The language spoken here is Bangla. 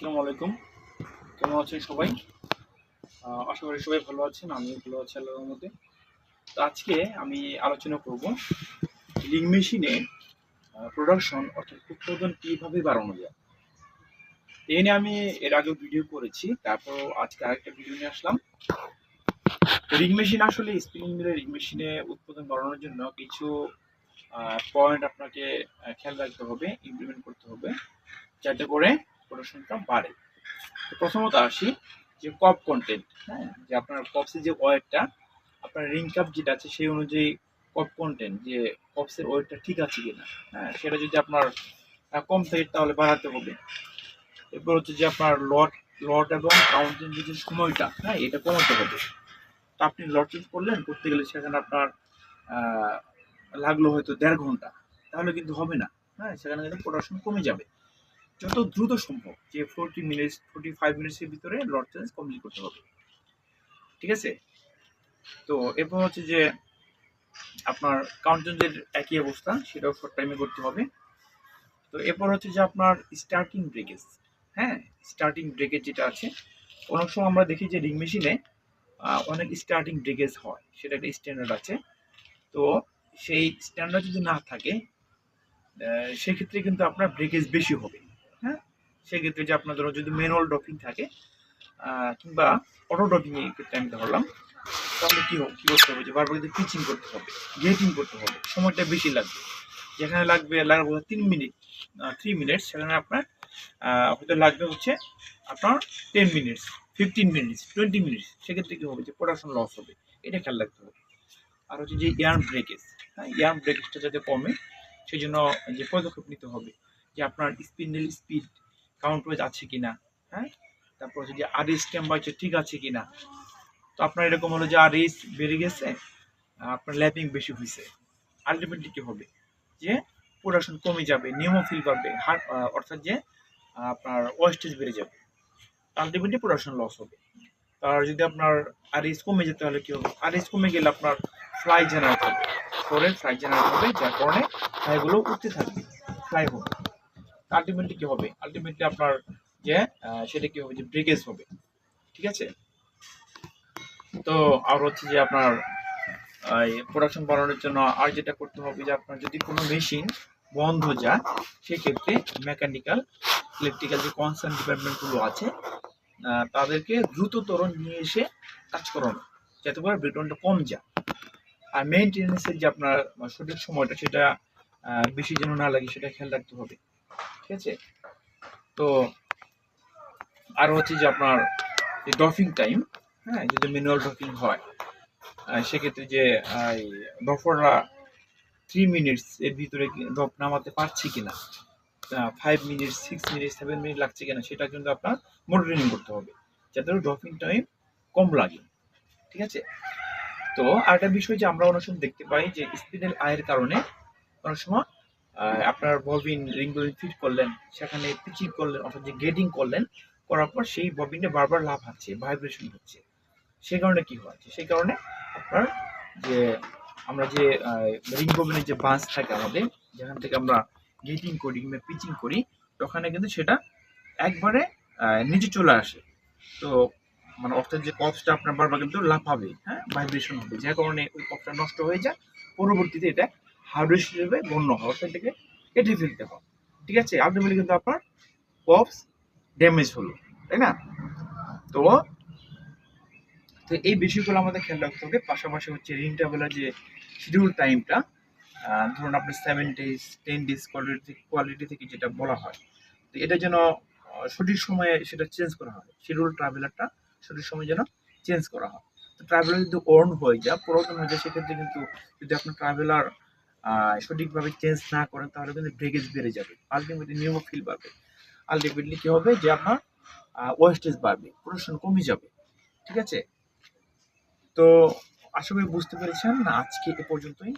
আসসালামু আলাইকুম। কেমন আছেন সবাই? আশা করি সবাই ভালো আছেন, আমিও ভালো আছি আল্লাহর মধ্যে তো আজকে আমি আলোচনা করব রিং মেশিনে প্রোডাকশন অর্থাৎ উৎপাদন কীভাবে বাড়ানো যায়। এই নিয়ে আমি এর আগেও ভিডিও করেছি, তারপর আজকে আরেকটা ভিডিও নিয়ে আসলাম। রিং মেশিন আসলে স্পিনিং মিলের রিং মেশিনে উৎপাদন বাড়ানোর জন্য কিছু পয়েন্ট আপনাকে খেয়াল রাখতে হবে ইমপ্লিমেন্ট করতে হবে। যাতে করে প্রোডাকশনটা বাড়ে। প্রথমত আসি যে কপ কন্টেন্ট হ্যাঁ? যে আপনার কপসের যে ওয়েটটা আপনার রিং কাপ যেটা আছে সেই অনুযায়ী কপ কন্টেন্ট যে কপসের ওয়েটটা ঠিক আছে কিনা হ্যাঁ? সেটা যদি আপনার কম থাকে তাহলে বাড়াতে হবে। এরপর হচ্ছে যে আপনার লট লট এবং কাউন্টিং যে সময়টা হ্যাঁ? এটা কমাতে হবে। তো আপনি লট চেঞ্জ করলেন, করতে গেলে সেখানে আপনার লাগল হয়তো দেড় ঘণ্টা। তাহলে কিন্তু হবে না হ্যাঁ? সেখানে কিন্তু প্রোডাকশন কমে যাবে। যত দ্রুত সম্ভব যে ফোরটি মিনিটস ফোরটি ফাইভ মিনিটসের ভিতরে লট চেঞ্জ কমপ্লিট করতে হবে। ঠিক আছে? তো এরপর হচ্ছে যে আপনার কাউন্টেন্সের একই অবস্থা, সেটাও শর্ট টাইমে করতে হবে। তো এরপর হচ্ছে যে আপনার স্টার্টিং ব্রেকেজ হ্যাঁ? স্টার্টিং ব্রেকেজ যেটা আছে, অনেক সময় আমরা দেখি যে রিং মেশিনে অনেক স্টার্টিং ব্রেকেজ হয়, সেটা একটা স্ট্যান্ডার্ড আছে। তো সেই স্ট্যান্ডার্ড যদি না থাকে সেক্ষেত্রে কিন্তু আপনার ব্রেকেজ বেশি হবে। সেক্ষেত্রে যে আপনার ধরো যদি ম্যানুয়াল ড্রপিং থাকে কিংবা অটো ড্রপিং ক্ষেত্রে আমি ধরলাম, তাহলে কী কি করতে হবে? যে বারবার কিন্তু পিচিং করতে হবে গেটিং করতে হবে, সময়টা বেশি লাগবে। যেখানে লাগবে লাগবে তিন মিনিট থ্রি মিনিটস সেখানে আপনার হয়তো লাগবে হচ্ছে আপনার ten minutes fifteen minutes twenty minutes সেক্ষেত্রে কী হবে? যে প্রোডাকশন লস হবে, এটা খেয়াল রাখতে হবে। আর হচ্ছে যে ইয়ার্ন ব্রেকেজ হ্যাঁ ইয়ার্ন ব্রেকেজটা যাতে কমে সেই জন্য যে পদক্ষেপ নিতে হবে, যে আপনার স্পিন্ডেল স্পিড কাউন্ট ওয়েজ আছে কিনা হ্যাঁ? তারপর হচ্ছে যে আর এস টেম্পারেচার ঠিক আছে কিনা। তো আপনার এরকম হলো যে আর এস বেড়ে গেছে আপনার ল্যাপিং বেশি হয়েছে আলটিমেটলি কি হবে? যে প্রোডাকশন কমে যাবে নিয়মোফিল বাড়বে হার আহ, অর্থাৎ যে আপনার ওয়েস্টেজ বেড়ে যাবে। আলটিমেটলি প্রোডাকশন লস হবে। আর যদি আপনার আর এস কমে যেতে হলে কি হবে? আর এস কমে গেলে আপনার ফ্লাই জেনারেট হবে। ফ্লোরে ফ্লাই জেনারেট হবে যার কারণে ফ্লাইগুলো উঠতে থাকবে। ফ্লাই হবে। আলটিমেটলি কি হবে? আলটিমেটলি আপনার যে সেটা কি হবে? যে ব্রেকেজ হবে। ঠিক আছে? তো আর হচ্ছে যে আপনার প্রোডাকশন বাড়ানোর জন্য আর যেটা করতে হবে যে আপনার যদি কোনো মেশিন বন্ধ যায়, সেক্ষেত্রে মেকানিক্যাল ইলেকট্রিক্যাল যে কনসার্ন ডিপার্টমেন্টগুলো আছে তাদেরকে দ্রুততর নিয়ে এসে কাজ করানো, যাতে করে বেতনটা কম যায়। আর মেনটেন্যান্সের যে আপনার সঠিক সময়টা, সেটা বেশি যেন না লাগে, সেটা খেয়াল রাখতে হবে। ঠিক আছে? তো আর হচ্ছে যে আপনার যে ডফিং টাইম হ্যাঁ যদি ম্যানুয়াল ডফিং হয় সেক্ষেত্রে যে ডফররা থ্রি মিনিটস এর ভিতরে ডপ নামাতে পারছি কিনা? Five minute six minute seven minute লাগছে কিনা সেটা কিন্তু আপনার মনিটরিং করতে হবে, যাতে ড্রপিং টাইম কম লাগে, ঠিক আছে? তো আরেকটা বিষয় যে আমরা অনেক সময় দেখতে পাই যে স্পিডেল আয়ের কারণে অনেক সময় আপনার ববিন রিং ববিন ফিট করলেন, সেখানে পিচিং করলেন, অর্থাৎ যে গেটিং করলেন, করার পর সেই ববিনটা বারবার লাভ হচ্ছে ভাইব্রেশন হচ্ছে। সেই কারণে কি হচ্ছে? সেই কারণে আপনার যে, আমরা যে রিং ববিনের যে বাস থাকে আমাদের, যেখান থেকে আমরা গেটিং করি কিংবা পিচিং করি, ওখানে কিন্তু সেটা একবারে নিচে চলে আসে। তো মানে অর্থাৎ যে কপসটা আপনার বারবার কিন্তু লাফাবে হ্যাঁ ভাইব্রেশন হবে। যে কারণে ওই কপসটা নষ্ট হয়ে যায়, পরবর্তীতে এটা হার্ডওয়্যার হিসেবে গণ্য হয়। অর্থাৎ এটাকে কেটে ফেলতে হয়। ঠিক আছে? আলটিমেটলি কিন্তু আপনার কপস ড্যামেজ হলো, তাই না? তো তো এই বিষয়গুলো আমাদের খেয়াল রাখতে হবে। পাশাপাশি হচ্ছে রিং ট্রাভেলার যে শিডিউল টাইমটা ধরুন আপনি seven days ten days quality quality থেকে যেটা বলা হয়, তো এটা যেন সঠিক সময়ে সেটা চেঞ্জ করা হয়। শিডিউল ট্রাভেলারটা সঠিক সময় যেন চেঞ্জ করা হয়। তো ট্রাভেলার যদি অন হয়ে যায়, পুরাতন হয়ে যায়, সেক্ষেত্রে কিন্তু যদি আপনার ট্রাভেলার সঠিকভাবে চেঞ্জ না করেন, তাহলে কিন্তু ব্রেকেজ বেড়ে যাবে। আলটিমেটলি নিউমো ফিল বাড়বে। আলটিমেটলি কী হবে? যে আপনার ওয়েস্টেজ বাড়বে প্রোডাকশন কমে যাবে। ঠিক আছে? তো আশা করি বুঝতে পেরেছেন। আজকে এ পর্যন্তই।